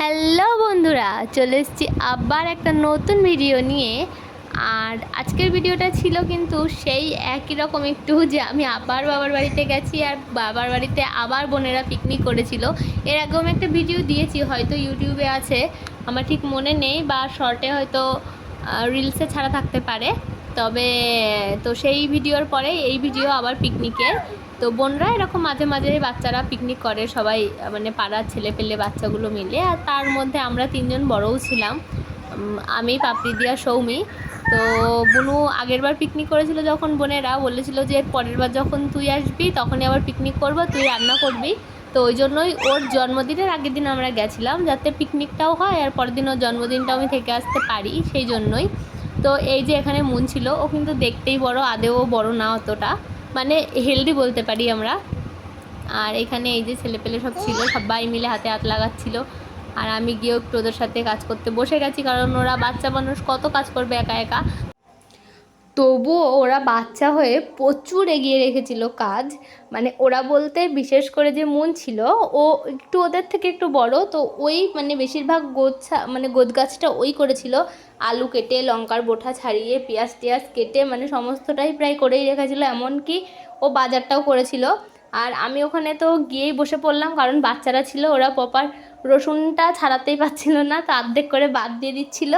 Hello বন্ধুরা, চলে এসেছি আবার একটা নতুন ভিডিও নিয়ে। আর আজকের ভিডিওটা ছিল কিন্তু সেই একই রকম একটু যে আমি আবার বাবার বাড়িতে গেছি আর বাবার বাড়িতে আবার বোনেরা পিকনিক করেছিল। এর আগেও আমি একটা ভিডিও দিয়েছি, হয়তো ইউটিউবে আছে। আমার ঠিক মনে নেই বা শর্টে হয়তো রিলসে ছাড়া থাকতে পারে। তবে, তো সেই ভিডিওর পরে এই ভিডিও আবার পিকনিকের তো বোনরা এরকম মাঝে মাঝে বাচ্চারা পিকনিক করে সবাই মানে পাড়ার ছেলে পেলে বাচ্চাগুলো মিলে। আর তার মধ্যে আমরা তিনজন বড়ও ছিলাম। আমি পাপড়ি দিয়া সৌমি। তো বুনু আগের বার পিকনিক করেছিল যখন বোনেরা বলেছিল যে পরের বার যখন তুই আসবি তখনই আবার পিকনিক করব, তুই রান্না করবি। তো ওই জন্যই ওর জন্মদিনের আগের দিন আমরা গেছিলাম যাতে পিকনিকটাও হয় আর পরের দিন ওর জন্মদিনটাও আমি থেকে আসতে পারি সেই জন্যই। তো এই যে এখানে মন ছিল, ও কিন্তু দেখতেই বড়, আদেও বড় না অতটা। মানে হেলদি বলতে পারি আমরা। আর এখানে এই যে ছেলেপেলে সব ছিল, সবাই মিলে হাতে হাত লাগাচ্ছিল। আর আমি গিয়েও একটু ওদের সাথে কাজ করতে বসে গেছি, কারণ ওরা বাচ্চা মানুষ, কত কাজ করবে একা একা? তবুও ওরা বাচ্চা হয়ে প্রচুর এগিয়ে রেখেছিল কাজ। মানে ওরা বলতে বিশেষ করে যে মন ছিল, ও একটু ওদের থেকে একটু বড়, তো ওই মানে বেশিরভাগ গোছা মানে গোদ গাছটা ওই করেছিল। আলু কেটে, লঙ্কার বোঠা ছাড়িয়ে, পেঁয়াজ টেয়াজ কেটে মানে সমস্তটাই প্রায় করেই রেখেছিল। এমনকি ও বাজারটাও করেছিল। আর আমি ওখানে তো গিয়েই বসে পড়লাম, কারণ বাচ্চারা ছিল, ওরা প্রপার রসুনটা ছাড়াতেই পারছিল না, তো অর্ধেক করে বাদ দিয়ে দিচ্ছিল।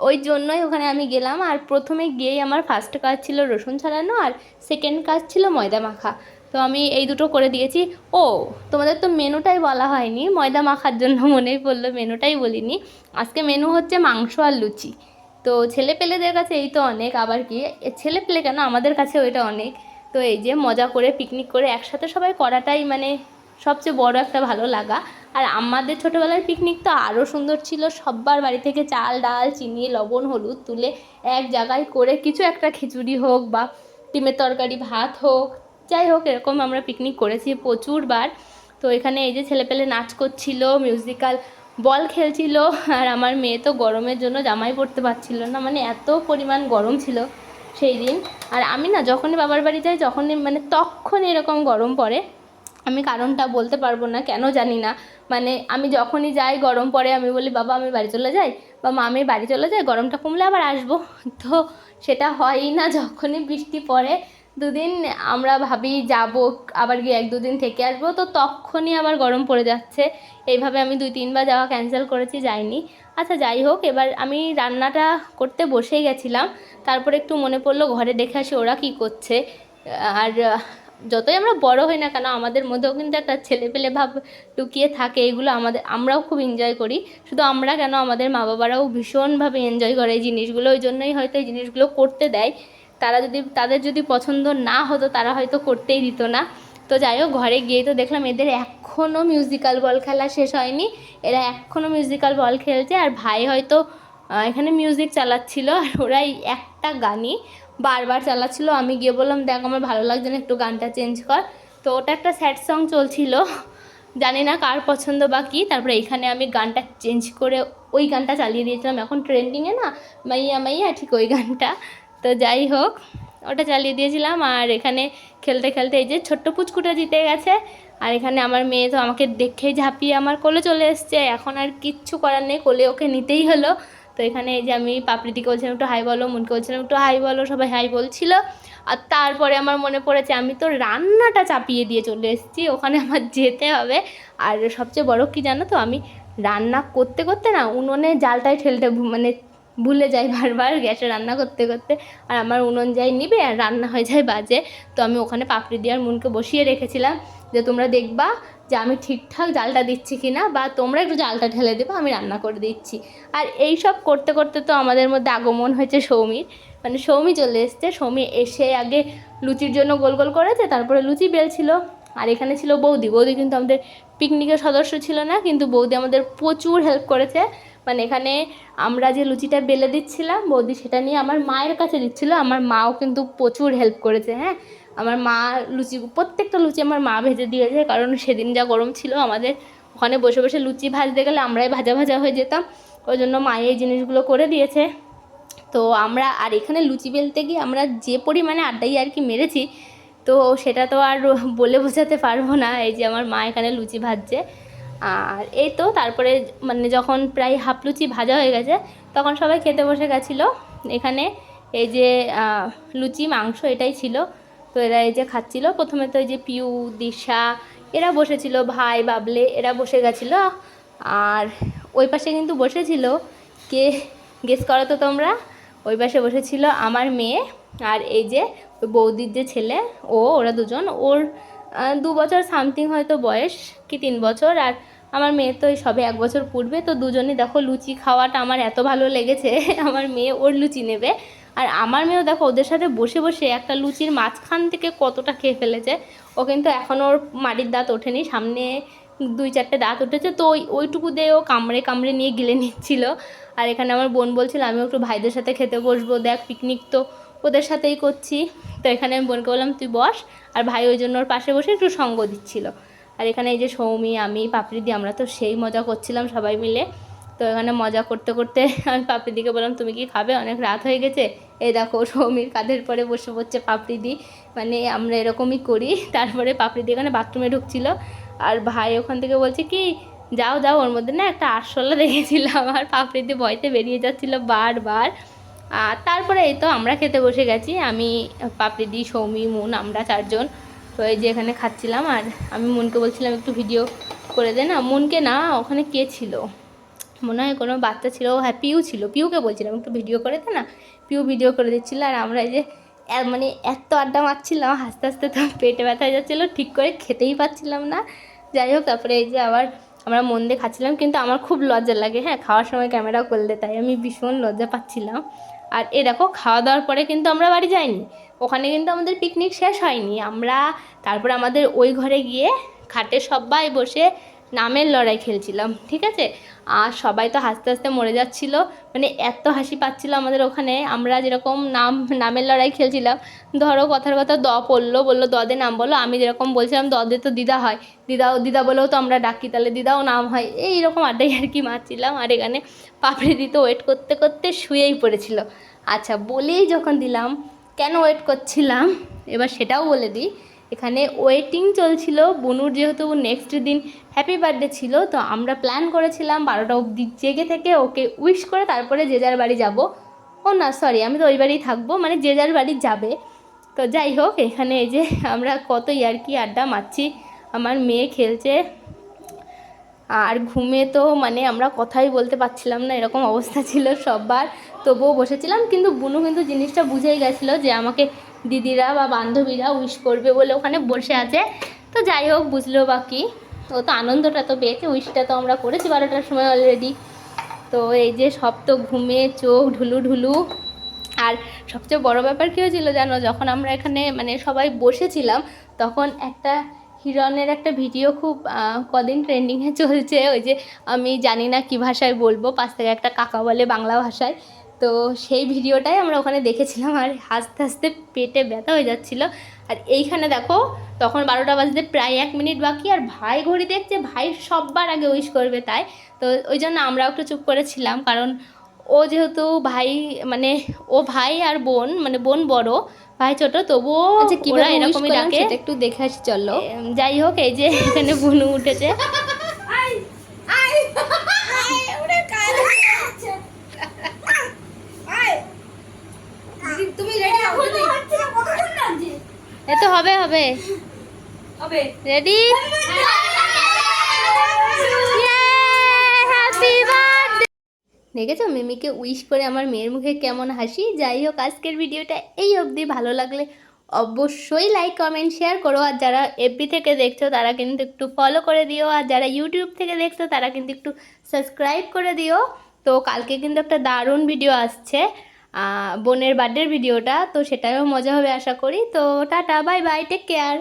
ওই জন্যই ওখানে আমি গেলাম। আর প্রথমে গিয়েই আমার ফার্স্ট কাজ ছিল রসুন ছাড়ানো আর সেকেন্ড কাজ ছিল ময়দা মাখা। তো আমি এই দুটো করে দিয়েছি। ও, তোমাদের তো মেনুটাই বলা হয়নি। ময়দা মাখার জন্য মনেই পড়ল, মেনুটাই বলিনি। আজকে মেনু হচ্ছে মাংস আর লুচি। তো ছেলে পেলেদের কাছে এই তো অনেক, আবার কি? ছেলে পেলে কেন? আমাদের কাছে ওইটা অনেক। তো এই যে মজা করে পিকনিক করে একসাথে সবাই করাটাই মানে সবচেয়ে বড় একটা ভালো লাগা। আর আমাদের ছোটোবেলার পিকনিক তো আরও সুন্দর ছিল। সব্বার বাড়ি থেকে চাল, ডাল, চিনি, লবণ, হলুদ তুলে এক জায়গায় করে কিছু একটা খিচুড়ি হোক বা ডিমের তরকারি, ভাত হোক, যাই হোক, এরকম আমরা পিকনিক করেছি প্রচুরবার। তো এখানে এই যে ছেলেপেলে নাচ করছিল মিউজিক্যাল বল খেলছিল, আর আমার মেয়ে তো গরমের জন্য জামাই পরতে পারছিল না। মানে এত পরিমাণ গরম ছিল সেই দিন। আর আমি না যখনই বাবার বাড়ি যাই, যখনই মানে তখন এরকম গরম পড়ে। আমি কারণটা বলতে পারব না, কেন জানি না। মানে আমি যখনই যাই, গরম পড়ে, আমি বলি, বাবা, আমি বাড়ি চলে যাই? বা, মা, আমি বাড়ি চলে যাই, গরমটা কমলে আবার আসব? তো সেটা হয়ই না, যখনই বৃষ্টি পড়ে। দুদিন আমরা ভাবি যাব, আবার গিয়ে এক দুদিন থেকে আসব। তো তখনই আবার গরম পড়ে যাচ্ছে। এইভাবে আমি দুই, তিনবার যাওয়া ক্যান্সেল করেছি, যাইনি। আচ্ছা যাই হোক, এবার আমি রান্নাটা করতে বসেই গেছিলাম। তারপরে একটু মনে পড়ল, ঘরে দেখে আসি ওরা কী করছে। আর যতই আমরা বড় হই না কেন, আমাদের মধ্যেও কিন্তু একটা ছেলেপেলে ভাব লুকিয়ে থাকে, এগুলো আমাদের, আমরাও খুব এনজয় করি। শুধু আমরা কেন, আমাদের মা বাবারাও ভীষণভাবে এনজয় করে এই জিনিসগুলো, ওই জন্যই হয়তো এই জিনিসগুলো করতে দেয়। তারা যদি, তাদের যদি পছন্দ না হতো, তারা হয়তো করতেই দিত না। তো যাই হোক, ঘরে গিয়ে তো দেখলাম এদের এখনও মিউজিক্যাল বল খেলা শেষ হয়নি। এরা এখনও মিউজিক্যাল বল খেলছে, আর ভাই হয়তো এখানে মিউজিক চালাচ্ছিল, আর ওরাই একটা গানই বারবার চালাচ্ছিল। আমি গিয়ে বললাম, দেখ, আমার ভালো লাগছে না, একটু গানটা চেঞ্জ কর। তো ওটা একটা স্যাড সং চলছিল। জানি না কার পছন্দ বা কী। তারপরে এখানে আমি গানটা চেঞ্জ করে ওই গানটা চালিয়ে দিয়েছিলাম। এখন ট্রেন্ডিংয়ে না, মাইয়া মাইয়া, ঠিক ওই গানটা। তো যাই হোক, ওটা চালিয়ে দিয়েছিলাম। আর এখানে খেলতে খেলতে এই যে ছোট্ট পুচকুটা জিতে গেছে। আর এখানে আমার মেয়ে তো আমাকে দেখেই ঝাঁপিয়ে আমার কোলে চলে এসছে। এখন আর কিচ্ছু করার নেই, কোলে ওকে নিতেই হলো। তো এখানে এই যে আমি পাপড়িদিকে বলছিলাম, একটু হাই বলো, মুনকে বলছিলাম, একটু হাই বলো, সবাই হাই বলছিল। আর তারপরে আমার মনে পড়েছে, আমি তো রান্নাটা চাপিয়ে দিয়ে চলে এসেছি, ওখানে আমার যেতে হবে। আর সবচেয়ে বড় কি জানো তো, আমি রান্না করতে করতে না উনুনে জালটায় ঠেলতে মানে ভুলে যাই বারবার গ্যাসে রান্না করতে করতে। আর আমার উনুন যাই নিবে আর রান্না হয়ে যায় বাজে। তো আমি ওখানে পাপড়ি দিয়ে আর মুনকে বসিয়ে রেখেছিলাম যে, তোমরা দেখবা যে আমি ঠিকঠাক জালটা দিচ্ছি কি না বা তোমরা একটু জালটা ঢেলে দেবো, আমি রান্না করে দিচ্ছি। আর এই সব করতে করতে তো আমাদের মধ্যে আগমন হয়েছে সৌমির। মানে সৌমি চলে এসছে। সৌমি এসে আগে লুচির জন্য গোল গোল করেছে, তারপরে লুচি বেলছিল। আর এখানে ছিল বৌদি। বৌদি কিন্তু আমাদের পিকনিকের সদস্য ছিল না, কিন্তু বৌদি আমাদের প্রচুর হেল্প করেছে। মানে এখানে আমরা যে লুচিটা বেলে দিচ্ছিলাম, বৌদি সেটা নিয়ে আমার মায়ের কাছে দিচ্ছিল। আমার মাও কিন্তু প্রচুর হেল্প করেছে হ্যাঁ। আমার মা লুচি, প্রত্যেকটা লুচি আমার মা ভেজে দিয়েছে, কারণ সেদিন যা গরম ছিল, আমাদের ওখানে বসে বসে লুচি ভাজতে গেলে আমরাই ভাজা ভাজা হয়ে যেতাম। ওই জন্য মা এই জিনিসগুলো করে দিয়েছে। তো আমরা, আর এখানে লুচি বেলতে গিয়ে আমরা যে পরিমাণে আড্ডাই আর কি মেরেছি, তো সেটা তো আর বলে বোঝাতে পারব না। এই যে আমার মা এখানে লুচি ভাজছে। আর এই তো তারপরে মানে যখন প্রায় হাফ লুচি ভাজা হয়ে গেছে, তখন সবাই খেতে বসে গেছিল। এখানে এই যে লুচি, মাংস এটাই ছিল। তো এরা এই যে খাচ্ছিল। প্রথমে তো এই যে পিউ, দিশা এরা বসেছিল, ভাই, বাবলে এরা বসে গেছিল। আর ওই পাশে কিন্তু বসেছিল কে? গেস করো তো তোমরা। ওই পাশে বসেছিল আমার মেয়ে আর এই যে বৌদির যে ছেলে, ও, ওরা দুজন। ওর দু বছর সামথিং হয়তো বয়স কি তিন বছর, আর আমার মেয়ে তো এই সবে এক বছর পূর্বে, তো দুজনে দেখো লুচি খাওয়াটা আমার এত ভালো লেগেছে, আমার মেয়ে ওর লুচি নেবে। আর আমার মেয়েও দেখো ওদের সাথে বসে বসে একটা লুচির মাঝখান থেকে কতটা খেয়ে ফেলেছে, ও কিন্তু এখনও ওর মাটির দাঁত ওঠেনি, সামনে দুই চারটে দাঁত উঠেছে, তো ওই, ওইটুকু দিয়ে ও কামড়ে কামড়ে নিয়ে গিলে নিচ্ছিল। আর এখানে আমার বোন বলছিল, আমিও একটু ভাইদের সাথে খেতে বসবো, দেখ পিকনিক তো ওদের সাথেই করছি। তো এখানে আমি বোনকে বললাম, তুই বস। আর ভাই ওই জন্য ওর পাশে বসে একটু সঙ্গ দিচ্ছিল। আর এখানে এই যে সৌমি, আমি, পাপড়িদি, আমরা তো সেই মজা করছিলাম সবাই মিলে। তো এখানে মজা করতে করতে আমি পাপড়িদিকে বললাম, তুমি কি খাবে? অনেক রাত হয়ে গেছে। এই দেখো, সৌমির কাঁধের পরে বসে পড়ছে পাপড়িদি। মানে আমরা এরকমই করি। তারপরে পাপড়িদি এখানে বাথরুমে ঢুকছিল। আর ভাই ওখান থেকে বলছে, কি? যাও যাও। ওর মধ্যে না একটা আরশোলা দেখেছিলাম। আর পাপড়িদি ভয়তে বেরিয়ে যাচ্ছিল বারবার। আর তারপরে এই তো আমরা খেতে বসে গেছি। আমি পাপড়িদি সৌমি, মুন, আমরা চারজন। তো এই যে এখানে খাচ্ছিলাম আর আমি মুনকে বলছিলাম, একটু ভিডিও করে দে না। মুনকে না, ওখানে কে ছিল? মনে হয় কোনো বাচ্চা ছিল। হ্যাঁ পিউ ছিল। পিউকে বলছিলাম, একটু ভিডিও করে দে না। পিউ ভিডিও করে দিচ্ছিল আর আমরা এই যে মানে এত আড্ডা মারছিলাম, হাসতে হাসতে তো পেটে ব্যথা হয়ে যাচ্ছিল। ঠিক করে খেতেই পাচ্ছিলাম না। যাই হোক, তারপরে এই যে আবার আমরা মন দিয়ে খাচ্ছিলাম। কিন্তু আমার খুব লজ্জা লাগে হ্যাঁ খাওয়ার সময় ক্যামেরা করলে তাই আমি ভীষণ লজ্জা পাচ্ছিলাম। আর এ দেখো, খাওয়া দাওয়ার পরে কিন্তু আমরা বাড়ি যাইনি। ওখানে কিন্তু আমাদের পিকনিক শেষ হয়নি। আমরা তারপর আমাদের ওই ঘরে গিয়ে খাটে সবাই বসে নামের লড়াই খেলছিলাম, ঠিক আছে? আর সবাই তো হাসতে হাসতে মরে যাচ্ছিল। মানে এত হাসি পাচ্ছিল আমাদের ওখানে। আমরা যেরকম নাম, নামের লড়াই খেলছিলাম, ধরো কথার কথা দ পড়ল, বলল দদে নাম বলো, আমি যেরকম বলছিলাম দদে তো দিদা হয়। দিদাও, দিদা বলেও তো আমরা ডাকি, তাহলে দিদাও নাম হয়। এইরকম আড্ডাই আর কি মারছিলাম। আর এখানে পাপড়ি দিতে ওয়েট করতে করতে শুয়েই পড়েছিল। আচ্ছা বলেই যখন দিলাম, কেন ওয়েট করছিলাম? এবার সেটাও বলে দিই। এখানে ওয়েটিং চলছিল। বনুর যেহেতু নেক্সট দিন হ্যাপি বার্থডে ছিল, তো আমরা প্ল্যান করেছিলাম বারোটা অবধি জেগে থেকে ওকে উইশ করে তারপরে যে যার বাড়ি যাব। ও না সরি আমি তো ওই বাড়িই থাকব মানে যে যার বাড়ি যাবে। তো যাই হোক, এখানে এই যে আমরা কত ইয়ার্কি আড্ডা মারছি, আমার মেয়ে খেলছে। আর ঘুমে তো মানে আমরা কথাই বলতে পারছিলাম না, এরকম অবস্থা ছিল সবার। তবুও বসেছিলাম, কিন্তু বুনু কিন্তু জিনিসটা বুঝেই গেছিল যে আমাকে দিদিরা বা বান্ধবীরা উইশ করবে বলে ওখানে বসে আছে। তো যাই হোক, বুঝলো বা কি? ও তো আনন্দটা তো পেয়েছে উইশটা তো আমরা করেছি বারোটার সময় অলরেডি তো এই যে সব তো ঘুমে, চোখ ঢুলু ঢুলু। আর সবচেয়ে বড় ব্যাপার কী হয়েছিল জানো, যখন আমরা এখানে মানে সবাই বসেছিলাম, তখন একটা হিরনের একটা ভিডিও খুব কদিন ট্রেন্ডিংয়ে চলছে। ওই যে আমি জানি না কী ভাষায় বলব, পাশ থেকে একটা কাকা বলে বাংলা ভাষায়। তো সেই ভিডিওটাই আমরা ওখানে দেখেছিলাম আর হাসতে হাসতে পেটে ব্যথা হয়ে যাচ্ছিল। আর এইখানে দেখো তখন বারোটা বাজতে প্রায় এক মিনিট বাকি আর ভাই ঘড়ি দেখছে ভাই সববার আগে উইশ করবে তাই। তো ওই জন্য আমরাও একটু চুপ করেছিলাম কারণ ও যেহেতু ভাই মানে ও ভাই আর বোন মানে বোন বড় ভাই ছোট তবুও আচ্ছা ওরা কীভাবে এরকমই ডাকে। একটু দেখে আসি চলো। যাই হোক এই যে এখানে বুনু উঠেছে। তুমি রেডি এ তো হবে হবে। হবে। রেডি দেখেছ? মিমিকে উইশ করে আমার মেয়ের মুখে কেমন হাসি? যাই হোক আজকের ভিডিওটা এই অবধি। ভালো লাগলে অবশ্যই লাইক কমেন্ট শেয়ার করো। আর যারা এফবি থেকে দেখছ তারা কিন্তু একটু ফলো করে দিও। আর যারা ইউটিউব থেকে দেখছ তারা কিন্তু একটু সাবস্ক্রাইব করে দিও। তো কালকে কিন্তু একটা দারুণ ভিডিও আসছে। বোনের বার্থডের ভিডিওটা তো সেটাও মজা হবে আশা করি। তো tata bye bye take care